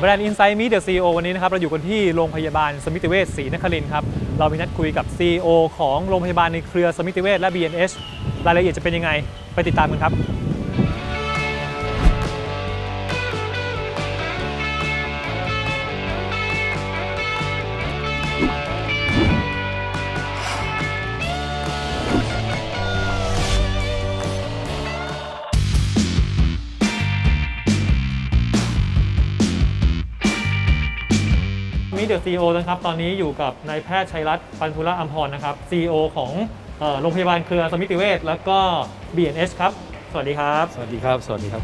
แบรนด์ Insight Meet the CEO วันนี้นะครับเราอยู่กันที่โรงพยาบาลสมิติเวชศรีนครินทร์ครับเรามีนัดคุยกับ CEO ของโรงพยาบาลในเครือสมิติเวชและ BNH รายละเอียดจะเป็นยังไง ไปติดตามกันครับ เดอะซีโอนะครับตอนนี้อยู่กับนายแพทย์ชัยรัตน์ปันธุระอัมพรนะครับ CEO ของเอ่อโรงพยาบาลเครือสมิติเวชแล้วก็ BNH ครับ สวัสดีครับ สวัสดีครับ สวัสดีครับ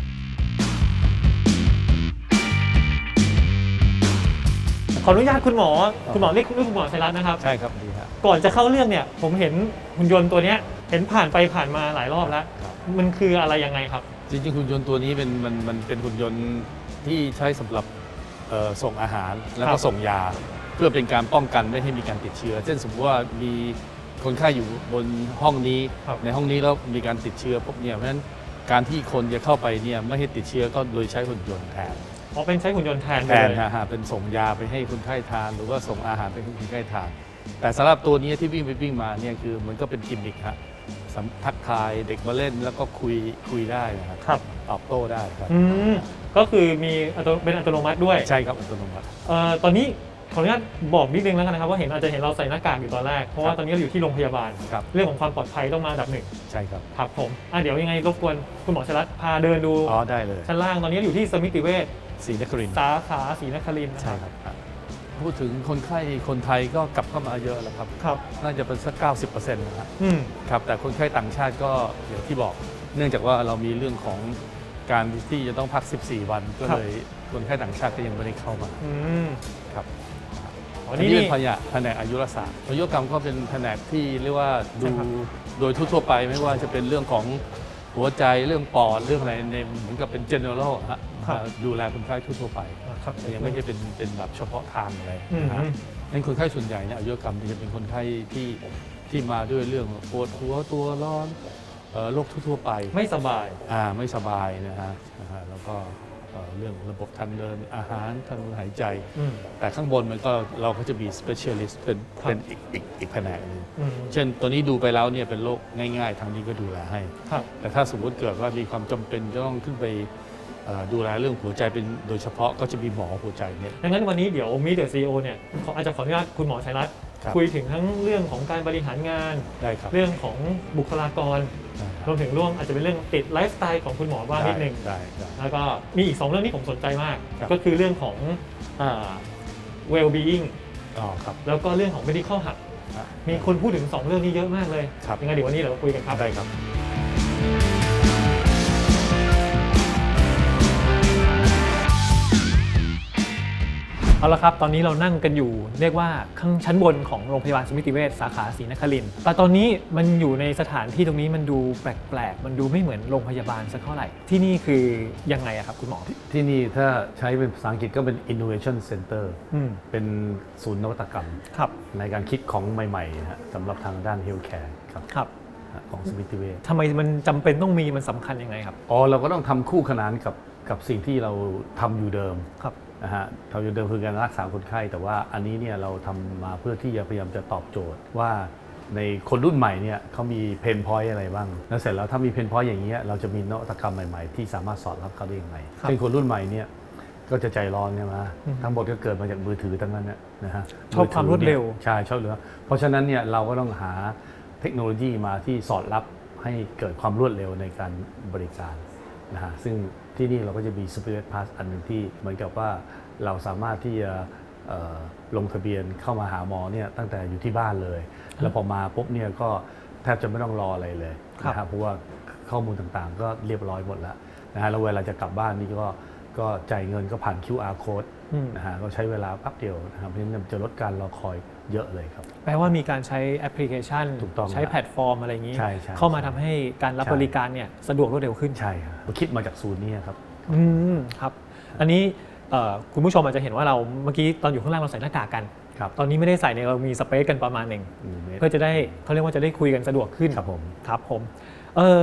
ขออนุญาตคุณหมอ คุณหมอเรียกเรียกคุณหมอชัยรัตน์นะครับ ใช่ครับดีครับก่อนจะเข้าเรื่องเนี่ย ผมเห็นหุ่นยนต์ตัวเนี้ยเห็นผ่านไปผ่านมาหลายรอบแล้วครับมันคืออะไรยังไงครับ จริงๆหุ่นยนต์ตัวนี้เป็นมันมันเป็นหุ่นยนต์ที่ใช้สำหรับเอ่อ ส่งอาหารแล้วครัก็บส่งยา เพื่อเป็นการป้องกันไม่ให้มีการติดเชื้อ เช่นสมมติว่ามีคนไข้อยู่บนห้องนี้ครับในห้องนี้แล้วมีการติดเชื้อปุ๊บเนี่ยเพราะฉะนั้นการที่คนจะเข้าไปเนี่ยไม่ให้ติดเชื้อก็โดยใช้หุ่นยนต์แทนอ๋อเป็นใช้หุ่นยนต์แทนแทไปนเลยนะฮะเป็นส่งยาไปให้คนไข้ทาน หรือว่าส่งอาหารไปให้คนไข้ทาน แต่สำหรับตัวนี้ที่วิ่งไปวิ่งมาเนี่ยคือมันก็เป็นกิมมิคฮะสำทักทายเด็กมาเล่นแล้วก็คุยคุยได้นะครับครับตอบโต้ได้ครับอืม ก็คือมีอัตโนเป็นอัตโนมัติด้วยใช่ครับอัตโนมัติ เอ่อตอนนี้ขออนุญาตบอกนิดนึงแล้วกันนะครับว่าเห็นอาจจะเห็นเราใส่หน้ากากอยู่ตอนแรก เพราะว่าครับตอนนี้เราอยู่ที่โรงพยาบาล ครับ เรื่องของความปลอดภัยต้องมาอันดับหนึ่งใช่ครับ ครับผมอะเดี๋ยวยังไงรบกวนคุณหมอชลัดพาเดินดูอ๋อได้เลยชั้นล่างตอนนี้อยู่ที่สมิติเวชศรีนครินทร์สาขาศรีนครินทร์นะใช่ครับครับ พูดถึงคนไข้คนไทยก็กลับเข้ามาเยอะแล้วครับ ครับ น่าจะเป็นสัก 90%นะครับ อืม ครับแต่คนไข้ต่างชาติก็อย่างที่บอก เนื่องจากว่าเรามีเรื่องของ การที่จะต้องพัก 14 วันก็เลยคนไข้ต่างชาติก็ยังไม่ได้เข้ามาอืม ครับอ๋ออันนี่นี้นี่เป็นแผนกแผนกอายุรศาสตร์อายุรกรรมก็เป็นแผนกที่เรียกว่าดูใช่ครับโดยทั่วๆไปไม่ว่าจะเป็นเรื่องของหัวใจเรื่องปอดเรื่องอะไรในเหมือนกับเป็น general ฮะดูแลคนไข้ทั่วๆไปอะครับแต่ยังไม่ใช่เป็นเป็นแบบเฉพาะทางอะไรอืมนะฮะงั้นคนไข้ส่วนใหญ่เนี่ยอายุรกรรมจะเป็นคนไข้ที่ที่มาด้วยเรื่องปวดหัวตัวร้อนเอ่อโรคทั่ว ๆ ไปไม่สบาย อ่าไม่สบายนะฮะนะฮะแล้วก็เอ่อเรื่องระบบทางเดินอาหารทางเดินหายใจ อืม แต่ข้างบนมันก็เราก็จะมี specialist เป็นครับ เป็นอีกอีกอีกแผนกหนึงอืมเช่นตัวนี้ดูไปแล้วเนี่ยเป็นโรคง่าย ๆ ทางนี้ก็ดูแลให้ ครับ แต่ถ้าสมมุติเกิดว่ามีความจำเป็นจะต้องขึ้นไปเอ่อดูแลเรื่องหัวใจเป็นโดยเฉพาะก็จะมีหมอหัวใจเนี่ย ดังนั้นวันนี้เดี๋ยวมีเดอะซีโอเนี่ยขออาจจะขออนุญาตคุณหมอชัยรัตน์ครับ คุยถึงทั้งเรื่องของการบริหารงาน ได้ครับ เรื่องของบุคลากรได้ค รรัวบมถึงเรื่องอาจจะเป็นเรื่องติดไลฟ์สไตล์ของคุณหมอบ้างนิดนึงได้ได้แล้วก็มีอีก 2 เรื่องที่ผมสนใจมากครับก็คือเรื่องของอ่า well being อ๋อครับแล้วก็เรื่องของ medical hub อะมีคนพูดถึง 2 เรื่องนี้เยอะมากเลยครับยังไงเดี๋ยววันนี้เราคุยกันครับได้ครับ เอาละครับ ตอนนี้เรานั่งกันอยู่ เรียกว่าข้างชั้นบนของโรงพยาบาลสมิติเวชสาขาศรีนครินทร์แต่ตอนนี้มันอยู่ในสถานที่ตรงนี้มันดูแปลกๆ มันดูไม่เหมือนโรงพยาบาลสักเท่าไหร่ ที่นี่คือยังไงอะครับคุณหมอ ที่นี่ถ้าใช้เป็นภาษาอังกฤษก็เป็น innovation center อืมเป็นศูนย์นวัตกรรม ครับ ในการคิดของใหม่ๆนะฮะสำหรับทางด้าน healthcare ครับครับของสมิติเวช ทำไมมันจำเป็นต้องมีมันสำคัญยังไงครับ อ๋อเราก็ต้องทำคู่ขนานกับกับสิ่งที่เราทำอยู่เดิม ครับ นะฮะทำอยู่เดิมคือการรักษาคนไข้ แต่ว่าอันนี้เนี่ยเราทำมาเพื่อที่จะพยายามจะตอบโจทย์ว่าในคนรุ่นใหม่เนี่ยเขามีเพนพอยต์อะไรบ้าง แล้วเสร็จแล้วถ้ามีเพนพอยต์อย่างเงี้ยเราจะมีนวัตกรรมใหม่ ๆ ที่สามารถสอดรับเขาได้ยังไงครับเช่นคนรุ่นใหม่เนี่ยก็จะใจร้อนใช่ไหมอืมทั้งหมดก็เกิดมาจากมือถือทั้งนั้นเนี่ยนะฮะชอบความรวดเร็วมือถือนี่ยใช่ชอบเร็วเพราะฉะนั้นเนี่ยเราก็ต้องหาเทคโนโลยีมาที่สอดรับให้เกิดความรวดเร็วในการบริการนะฮะซึ่ง ที่นี่เราก็จะมี Spirit Pass อันหนึ่งที่เหมือนกับว่าเราสามารถที่จะเอ่อลงทะเบียนเข้ามาหาหมอเนี่ยตั้งแต่อยู่ที่บ้านเลย แล้วพอมาปุ๊บเนี่ยก็แทบจะไม่ต้องรออะไรเลยครับนะฮะเพราะว่าข้อมูลต่างๆ ก็เรียบร้อยหมดแล้วนะฮะแล้วเวลาจะกลับบ้านนี่ก็ก็จ่ายเงินก็ผ่าน QR code อืมนะฮะก็ใช้เวลาแป๊บเดียวนะครับเพราะฉะนั้นจะลดการรอคอย เยอะเลยครับ แปลว่ามีการใช้แอปพลิเคชัน ถูกต้องใช้แพลตฟอร์มอะไรอย่างนี้ ใช่ใช่เข้ามาทำให้การรับใช่บริการเนี่ยสะดวกรวดเร็วขึ้นใช่ครับเราคิดมาจากศูนย์นี้ครับ อืมครับ อันนี้เอ่อคุณผู้ชมอาจจะเห็นว่าเราเมื่อกี้ตอนอยู่ข้างล่างเราใส่หน้ากากกัน ครับตอนนี้ไม่ได้ใส่เนี่ยเรามีสเปซกันประมาณหนึ่ง หนึ่งเมตรเพื่อจะได้เขาเรียกว่าจะได้คุยกันสะดวกขึ้นครับผม ครับผมเออ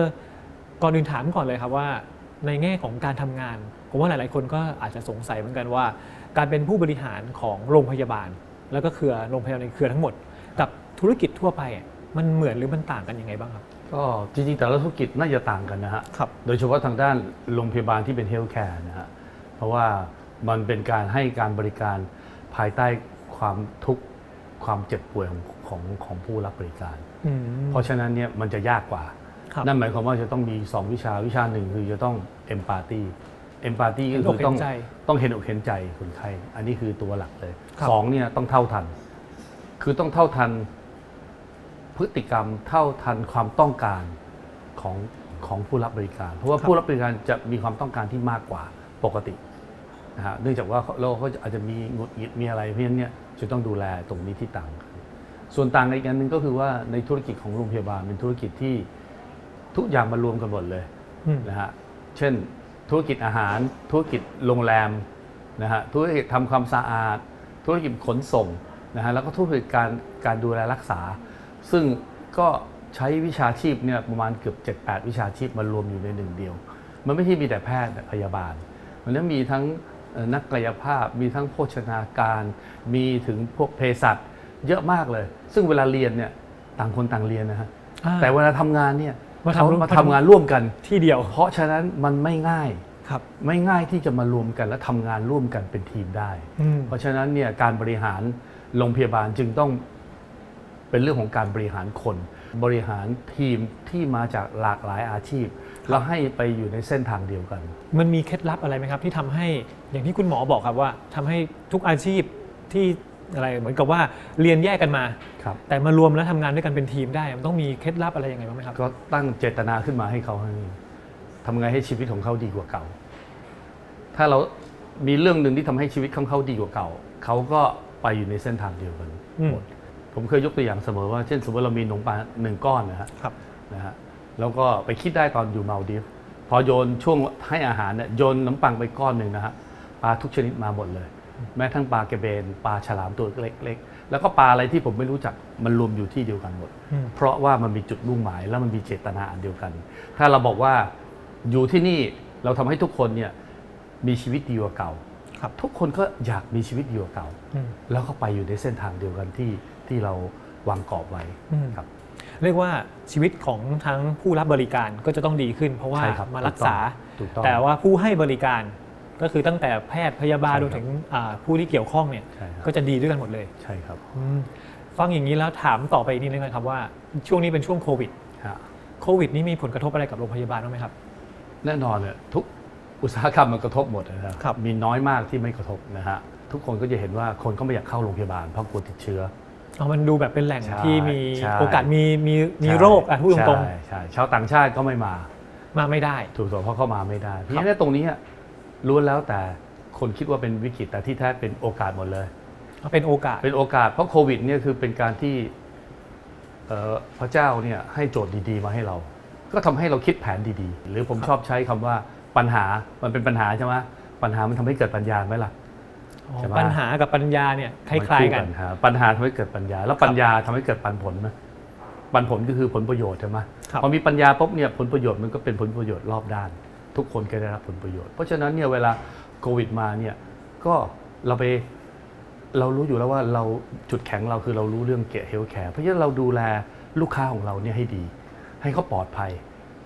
ก่อนอื่นถามก่อนเลยครับว่า ในแง่ของการทำงาน ผมว่าหลาย ๆ คนก็อาจจะสงสัยเหมือนกันว่า การเป็นผู้บริหารของโรงพยาบาล แล้วก็เครือโรงพยาบาลในเครือทั้งหมด กับธุรกิจทั่วไปอะมันเหมือนหรือมันต่างกันยังไงบ้างครับ ก็จริงๆ แต่ละธุรกิจน่าจะต่างกันนะฮะครับโดยเฉพาะทางด้านโรงพยาบาลที่เป็นเฮลท์แคร์นะฮะเพราะว่ามันเป็นการให้การบริการภายใต้ความทุกข์ความเจ็บป่วยของของของผู้รับบริการอืมเพราะฉะนั้นเนี่ยมันจะยากกว่าครับนั่นหมายความว่าจะต้องมี 2 วิชาวิชาหนึ่งคือจะต้องเอมพ t ตี เอมพ t ตีก็เห็นอกคือต้องเห็นใจต้องเห็นอกเห็นใจคนไข้ อันนี้คือตัวหลักเลยครับสองเนี่ยต้องเท่าทัน คือต้องเท่าทันพฤติกรรมเท่าทันความต้องการของของผู้รับบริการ เพราะว่าผู้รับบริการจะมีความต้องการที่มากกว่าปกตินะฮะเนื่องจากว่าเราเขาอาจจะมีหงุดหงิดมีอะไรเพราะฉะนั้นเนี่ยจะต้องดูแลตรงนี้ที่ต่างกันส่วนต่างอีกอันหนึ่งก็คือว่าในธุรกิจของโรงพยาบาลเป็นธุรกิจที่ทุกอย่างมารวมกันหมดเลยอืมนะฮะเช่น ธุรกิจอาหาร ธุรกิจโรงแรมนะฮะธุรกิจทำความสะอาด ธุรกิจขนส่งนะฮะแล้วก็ธุรกิจการการดูแลรักษา ซึ่งก็ใช้วิชาชีพเนี่ยประมาณเกือบ 7-8 วิชาชีพมารวมอยู่ในหนึ่งเดียว มันไม่ใช่มีแต่แพทย์พยาบาล มันต้องมีทั้งเอ่อนักกายภาพ มีทั้งโภชนาการ มีถึงพวกเภสัชเยอะมากเลย ซึ่งเวลาเรียนเนี่ยต่างคนต่างเรียนนะฮะอ่าแต่เวลาทำงานเนี่ย มาทำเขาร่วมมาทำงานร่วมกัน ที่เดียว เพราะฉะนั้นมันไม่ง่าย ครับ ไม่ง่ายที่จะมารวมกันและทำงานร่วมกันเป็นทีมได้ อืม เพราะฉะนั้นเนี่ยการบริหารโรงพยาบาลจึงต้องเป็นเรื่องของการบริหารคน บริหารทีมที่มาจากหลากหลายอาชีพ แล้วให้ไปอยู่ในเส้นทางเดียวกัน มันมีเคล็ดลับอะไรไหมครับ ที่ทำให้อย่างที่คุณหมอบอกครับว่าทำให้ทุกอาชีพที่ อะไรเหมือนกับว่าเรียนแยกกันมา ครับ แต่มารวมแล้วทำงานด้วยกันเป็นทีมได้มันต้องมีเคล็ดลับอะไรยังไงบ้างไหมครับ ก็ตั้งเจตนาขึ้นมาให้เขาให้ทำไงให้ชีวิตของเขาดีกว่าเก่า ถ้าเรามีเรื่องหนึ่งที่ทำให้ชีวิตของเขาดีกว่าเก่า เขาก็ไปอยู่ในเส้นทางเดียวกัน อืมหมดผมเคยยกตัวอย่างเสมอว่าเช่นสมมติเรามีขนมปังหนึ่งก้อนนะฮะ ครับ นะฮะแล้วก็ไปคิดได้ตอนอยู่มาลดีฟพอโยนช่วงให้อาหารเนี่ยโยนน้ำปังไปก้อนหนึ่งนะฮะปลาทุกชนิดมาหมดเลย แม้ทั้งปลากระเบนปลาฉลามตัวเล็กๆ แล้วก็ปลาอะไรที่ผมไม่รู้จักมันรวมอยู่ที่เดียวกันหมดอืมเพราะว่ามันมีจุดมุ่งหมายแล้วมันมีเจตนาอันเดียวกัน ถ้าเราบอกว่าอยู่ที่นี่เราทำให้ทุกคนเนี่ยมีชีวิตดีกว่าเก่าครับทุกคนก็อยากมีชีวิตดีกว่าเก่าอืมแล้วก็ไปอยู่ในเส้นทางเดียวกันที่ที่เราวางกรอบไว้อืมครับเรียกว่าชีวิตของทั้งผู้รับบริการก็จะต้องดีขึ้น เพราะว่าใช่ครับมารักษาถูกต้องแต่ว่าผู้ให้บริการ ก็คือตั้งแต่แพทย์พยาบาลใช่รครับ วมถึงอ่าผู้ที่เกี่ยวข้องเนี่ยใช่ครับก็จะดีด้วยกันหมดเลยใช่ครับอืมฟังอย่างนี้แล้วถามต่อไปอีกนิดนึงนะครับว่าช่วงนี้เป็นช่วงโควิดฮะโควิดนี้มีผลกระทบอะไรกับโรงพยาบาลบ้างไหมครับ แน่นอนเนี่ยทุกอุตสาหกรรมมันกระทบหมดนะครับครับ มีน้อยมากที่ไม่กระทบนะฮะทุกคนก็จะเห็นว่าคนก็ไม่อยากเข้าโรงพยาบาลเพราะกลัวติดเชื้อ เอามันดูแบบเป็นแหล่งใช่ที่มีใช่ โอกาสมีมีมีใช่โรคอะพูดตรงใช่ใช่ชาวต่างชาติก็ไม่มา ๆมาไม่ได้ ถูกต้องเพราะเข้ามาไม่ได้ เพราะฉะนั้นตรงนี้อะ ล้วนแล้วแต่คนคิดว่าเป็นวิกฤตแต่ที่แท้เป็นโอกาสหมดเลย เป็นโอกาส เป็นโอกาส เพราะโควิดเนี่ยคือเป็นการที่เอ่อพระเจ้าเนี่ยให้โจทย์ดีๆ มาให้เรา ก็ทำให้เราคิดแผนดีๆ หรือผมชอบใช้คำว่าปัญหา มันเป็นปัญหาใช่ไหมปัญหามันทำให้เกิดปัญญาไหมล่ะอ๋อใช่ไหมปัญหากับปัญญาเนี่ยคล้ายๆกันมัคู่ฮะปัญหาทำให้เกิดปัญญา แล้วปัญญาทำให้เกิดปันผลไหมปันผลก็คือผลประโยชน์ใช่ไหมครับพอมีปัญญาปุ๊บเนี่ยผลประโยชน์มันก็เป็นผลประโยชน์รอบด้าน ทุกคนก็ได้รับผลประโยชน์ เพราะฉะนั้นเนี่ยเวลาโควิดมาเนี่ยก็เราไปเรารู้อยู่แล้วว่าเราจุดแข็งเราคือเรารู้เรื่องเกี่ยวกับเฮลท์แคร์เพราะฉะนั้นเราดูแลลูกค้าของเราเนี่ยให้ดี ให้เขาปลอดภัย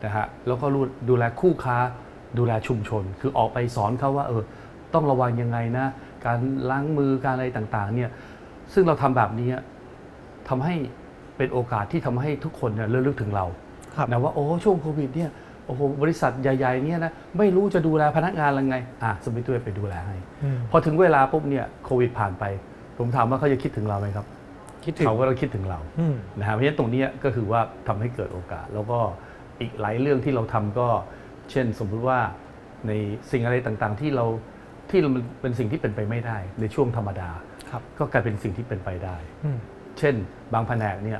นะฮะแล้วก็รู้ดูแลคู่ค้าดูแลชุมชน คือออกไปสอนเขาว่าเออต้องระวังยังไงนะ การล้างมือการอะไรต่างๆเนี่ยซึ่งเราทำแบบนี้ทำให้เป็นโอกาสที่ทำให้ทุกคนเนี่ยเระลึกถึงเราครับนะว่าโอ้ช่วงโควิดเนี่ย โอ้โหบริษัทใหญ่ๆเนี่ยนะไม่รู้จะดูแลพนักงานยังไงอะสมิธด้วยไปดูแลให้อืมพอถึงเวลาปุ๊บเนี่ยโควิดผ่านไป ผมถามว่าเขาจะคิดถึงเราไหมครับคิดถึงเขาก็ต้องคิดถึงเราอืมนะฮะเพราะฉะนั้นตรงเนี้ยก็คือว่าทำให้เกิดโอกาส แล้วก็อีกหลายเรื่องที่เราทำก็ เช่นสมมุติว่าในสิ่งอะไรต่างๆที่เราที่มันเป็นสิ่งที่เป็นไปไม่ได้ ในช่วงธรรมดาครับก็กลายเป็นสิ่งที่เป็นไปได้อืมเช่น บางแผนกเนี่ย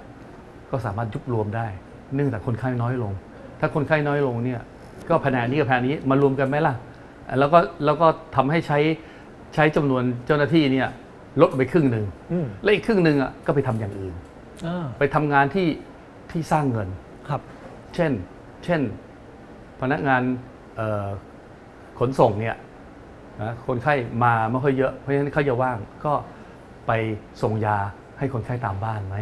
ก็สามารถยุบรวมได้ เนื่องจากคนไข้น้อยลง ถ้าคนไข้น้อยลงเนี่ยก็แผนกนี้กับแผนกนี้มารวมกันไหมล่ะ แล้วก็แล้วก็ทำให้ใช้ใช้จำนวนเจ้าหน้าที่เนี่ยลดไปครึ่งหนึ่งอืมและอีกครึ่งหนึ่งอะก็ไปทำอย่างอื่น อ่าไปทำงานที่ที่สร้างเงิน ครับ เช่น เช่น พนักงานเอ่อขนส่งเนี่ยนะคนไข้มาไม่ค่อยเยอะ เพราะฉะนั้นเขาจะว่างก็ไปส่งยาให้คนไข้ตามบ้านไหม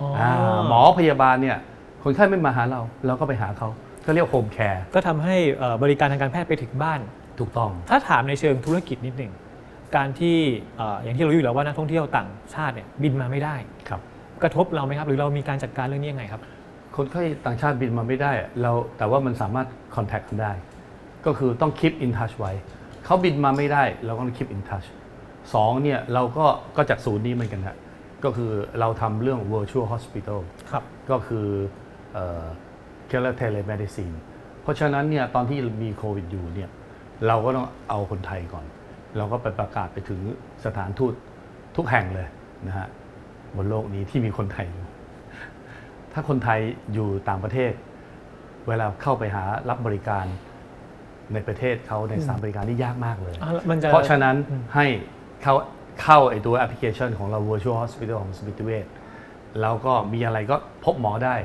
อ๋ออาหมอพยาบาลเนี่ย คนไข้ไม่มาหาเรา เราก็ไปหาเขาก็เรียกโฮมแคร์ก็ทำให้เอ่อบริการทางการแพทย์ไปถึงบ้าน ถูกต้อง ถ้าถามในเชิงธุรกิจนิดหนึ่งการที่เอ่ออย่างที่เรารู้อยู่แล้วว่านักท่องเที่ยวต่างชาติเนี่ยบินมาไม่ได้ ครับ กระทบเราไหมครับ หรือเรามีการจัดการเรื่องนี้ยังไงครับ คนไข้ต่างชาติบินมาไม่ได้อะเราแต่ว่ามันสามารถคอนแทคกันได้ ก็คือต้อง keep in touch ไว้ เขาบินมาไม่ได้ เราก็ต้อง keep in touch สองเนี่ยเราก็ก็จากศูนย์นี้เหมือนกันฮะก็คือเราทำเรื่อง virtual hospital ครับ ก็คือ เอ่อเรียกว่า telemedicine เพราะฉะนั้นเนี่ยตอนที่มีโควิดอยู่เนี่ยเราก็ต้องเอาคนไทยก่อน เราก็ไปประกาศไปถึงสถานทูตทุกแห่งเลยนะฮะบนโลกนี้ที่มีคนไทยอยู่ ถ้าคนไทยอยู่ต่างประเทศ เวลาเข้าไปหารับบริการในประเทศเขาในสถานบริการนี่ยากมากเลยอะมันจะเพราะฉะนั้นอืมให้เข้าเข้าไอตัวแอปพลิเคชันของเรา Virtual Hospital ของสมิติเวชแล้วก็มีอะไรก็พบหมอได้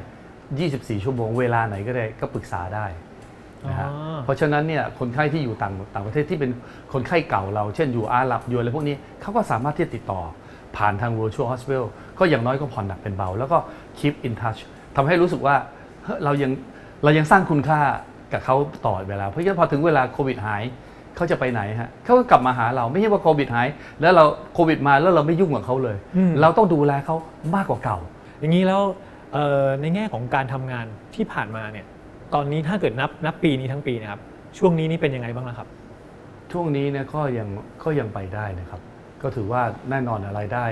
24 ชั่วโมงเวลาไหนก็ได้ก็ปรึกษาได้นะฮะอ๋อ เพราะฉะนั้นเนี่ยคนไข้ที่อยู่ต่างต่างประเทศที่เป็นคนไข้เก่าเรา เช่นอยู่อาหรับอยู่อะไรพวกนี้เขาก็สามารถที่จะติดต่อผ่านทาง Virtual Hospital ก็อย่างน้อยก็ผ่อนหนักเป็นเบา แล้วก็ keep in touch ทำให้รู้สึกว่าเฮ้ยเรายังเรายังสร้างคุณค่ากับเขาต่อเวลา เพราะฉะนั้นพอถึงเวลาโควิดหายเขาจะไปไหนฮะเขาก็กลับมาหาเราไม่ใช่ว่าโควิดหาย แล้วเราโควิดมาแล้วเราไม่ยุ่งกับเขาเลย อืม เราต้องดูแลเขามากกว่าเก่า อย่างนี้แล้วเอ่อ ในแง่ของการทำงานที่ผ่านมาเนี่ย ตอนนี้ถ้าเกิดนับนับปีนี้ทั้งปีนะครับ ช่วงนี้นี่เป็นยังไงบ้างล่ะครับ ช่วงนี้เนี่ยก็ยังก็ยังไปได้นะครับ ก็ถือว่าแน่นอนรายได้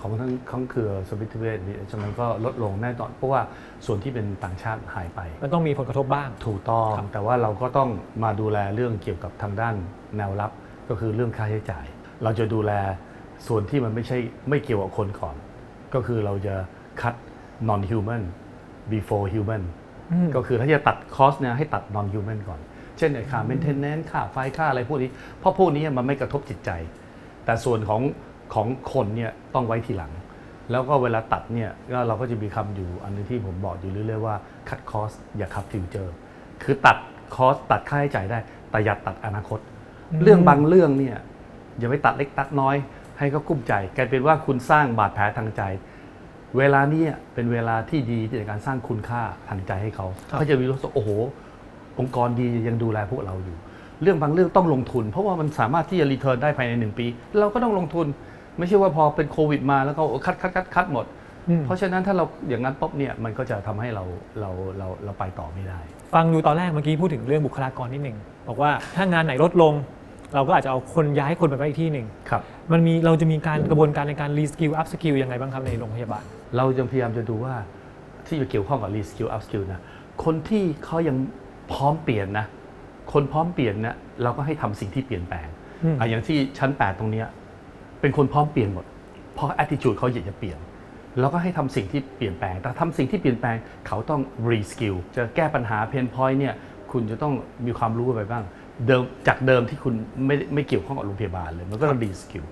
ของทั้งทั้งเครือสวิตเวสนี่มันก็ลดลงแน่นอนเพราะว่าส่วนที่เป็นต่างชาติหายไป มันต้องมีผลกระทบบ้างถูกต้องครับแต่ว่าเราก็ต้องมาดูแลเรื่องเกี่ยวกับทางด้านแนวรับก็คือเรื่องค่าใช้จ่าย เราจะดูแลส่วนที่มันไม่ใช่ไม่เกี่ยวกับคนก่อน ก็คือเราจะคัด non human before human อืมก็คือถ้าจะตัดคอสเนี่ยให้ตัด non human ก่อน เช่นไอ้ค่า maintenance ค่าไฟค่าอะไรพวกนี้ เพราะพวกนี้มันไม่กระทบจิตใจ แต่ส่วนของของคนเนี่ยต้องไว้ทีหลัง แล้วก็เวลาตัดเนี่ยก็เราก็จะมีคำอยู่อันนึงที่ผมบอกอยู่เรื่อยๆว่า cut cost อย่า cut future คือตัดคอสตัดค่าใช้จ่ายได้ แต่อย่าตัดอนาคตอืมเรื่องบางเรื่องเนี่ยอย่าไปตัดเล็กตัดน้อยให้เขากุ้มใจกลายเป็นว่าคุณสร้างบาดแผลทางใจ เวลาเนี้เป็นเวลาที่ดีในการสร้างคุณค่าทางใจให้เขาครับเขาจะมีรู้สึกโอ้โห องค์กรดียังดูแลพวกเราอยู่ เรื่องบางเรื่องต้องลงทุน เพราะว่ามันสามารถที่จะรีเทิร์นได้ภายในหนึ่งปี เราก็ต้องลงทุน ไม่ใช่ว่าพอเป็นโควิดมาแล้วก็โอ้คัดคัดคัดคัดหมดอืมเพราะฉะนั้นถ้าเราอย่างนั้นปุ๊บเนี่ยมันก็จะทำให้เราเราเราเราไปต่อไม่ได้ ฟังดูตอนแรกเมื่อกี้พูดถึงเรื่องบุคลากรนิดหนึ่งบอกว่าถ้างานไหนลดลง เราก็อาจจะเอาคนย้ายคนไปไว้อีกที่หนึ่งครับ มันมีเราจะมีการกระบวนการในการรีสกิลอัพสกิลยังไงบ้างครับในโรงพยาบาล เราจะพยายามจะดูว่าที่จะเกี่ยวข้องกับ re skill up skill นะคนที่เขายังพร้อมเปลี่ยนนะ คนพร้อมเปลี่ยนนะเราก็ให้ทำสิ่งที่เปลี่ยนแปลงอืมอะอย่างที่ชั้น 8 ตรงเนี้ยเป็นคนพร้อมเปลี่ยนหมด เพราะ attitude เขาอยากจะเปลี่ยนเราก็ให้ทำสิ่งที่เปลี่ยนแปลง แต่ทำสิ่งที่เปลี่ยนแปลงเขาต้อง re skill จะแก้ปัญหา pain point เนี่ยคุณจะต้องมีความรู้ไปบ้าง เดิมจากเดิมที่คุณไม่ไม่เกี่ยวข้องกับโรงพยาบาลเลย มันก็ต้อง re skill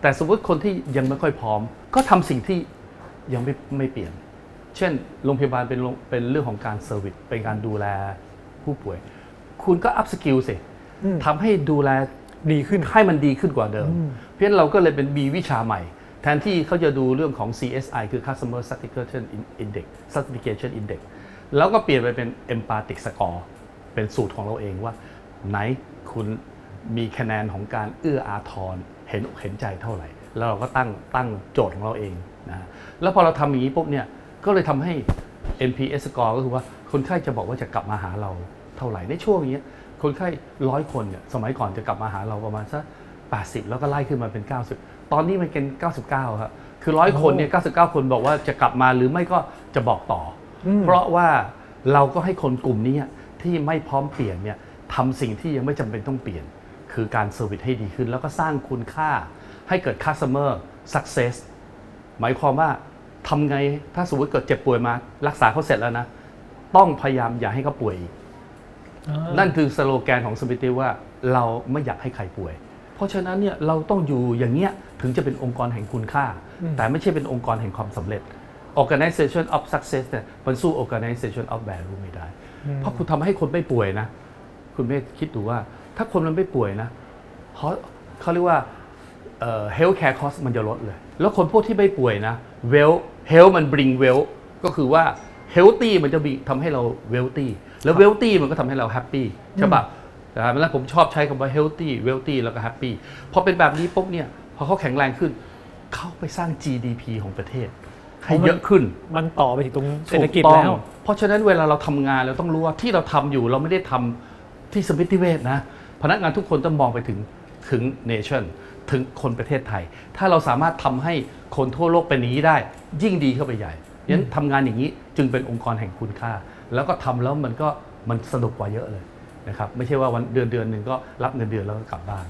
แต่สมมติคนที่ยังไม่ค่อยพร้อม ก็ทำสิ่งที่ยังไม่ไม่เปลี่ยน เช่นโรงพยาบาลเป็นโรงเป็นเรื่องของการเซอร์วิสเป็นการดูแลผู้ป่วย คุณก็อัพสกิลสิอืมทำให้ดูแลดีขึ้นให้มันดีขึ้นกว่าเดิมอืมเพราะฉะนั้นเราก็เลยเป็นมีวิชาใหม่ แทนที่เขาจะดูเรื่องของ CSI คือ Customer Satisfaction Index Certification Index แล้วก็เปลี่ยนไปเป็น Empathic Score เป็นสูตรของเราเองว่า ไหนคุณมีคะแนนของการเอื้ออาทรเห็นอกเห็นใจเท่าไหร่ แล้วเราก็ตั้งตั้งโจทย์ของเราเองนะฮะแล้วพอเราทำอย่างนี้ปุ๊บเนี่ยก็เลยทำให้ NPS score ก็คือว่าคนไข้จะบอกว่าจะกลับมาหาเราเท่าไหร่ในช่วงนี้คนไข้ร้อยคนเนี่ยสมัยก่อนจะกลับมาหาเราประมาณสัก80 แล้วก็ไล่ขึ้นมาเป็น 90 ตอนนี้มันเป็น 99ครับคือร้อยคนเนี่ย99 คนบอกว่าจะกลับมาหรือไม่ก็จะบอกต่ออเพราะว่าเราก็ให้คนกลุ่มนี้ที่ไม่พร้อมเปลี่ยนเนี่ย ทำสิ่งที่ยังไม่จำเป็นต้องเปลี่ยน คือการเซอร์วิสให้ดีขึ้น แล้วก็สร้างคุณค่าให้เกิด customer success หมายความว่าทำไงถ้าสมมติเกิดเจ็บป่วยมา รักษาเขาเสร็จแล้วนะ ต้องพยายามอย่าให้เขาป่วยอีกอ่านั่นคือสโลแกนของสมิติว่าเราไม่อยากให้ใครป่วย เพราะฉะนั้นเนี่ยเราต้องอยู่อย่างเงี้ยถึงจะเป็นองค์กรแห่งคุณค่า แต่ไม่ใช่เป็นองค์กรแห่งความสำเร็จ organization of success เนี่ยมันสู้ organization of value ไม่ได้ เพราะคุณทำให้คนไม่ป่วยนะ คุณไม่คิดดูว่า ถ้าคนมันไม่ป่วยนะเพราะเขาเรียกว่าเอ่อ health care cost มันจะลดเลย แล้วคนพวกที่ไม่ป่วยนะ well health มัน bring well ก็คือว่า healthy มันจะมีทำให้เรา wealthy แล้ว wealthy มันก็ทำให้เรา happy ใช่ปะนะครับแล้วผมชอบใช้คำว่า healthy wealthy แล้วก็ happy พอเป็นแบบนี้ปุ๊บเนี่ยพอเขาแข็งแรงขึ้น เข้าไปสร้าง GDP ของประเทศให้เยอะขึ้น มันต่อไปถึงตรงเศรษฐกิจถูต้องแล้ว เพราะฉะนั้นเวลาเราทำงานเราต้องรู้ว่าที่เราทำอยู่เราไม่ได้ทำ ที่สมิติเวชนะ พนักงานทุกคนต้องมองไปถึงถึงเนชั่นถึงคนประเทศไทย ถ้าเราสามารถทำให้คนทั่วโลกเป็นอย่างนี้ได้ ยิ่งดีเข้าไปใหญ่ยันทำงานอย่างนี้จึงเป็นองค์กรแห่งคุณค่า แล้วก็ทำแล้วมันก็มันสนุกกว่าเยอะเลยนะครับไม่ใช่ว่าวันเดือนเดือนหนึ่งก็รับเงินเดือนแล้วก็กลับบ้าน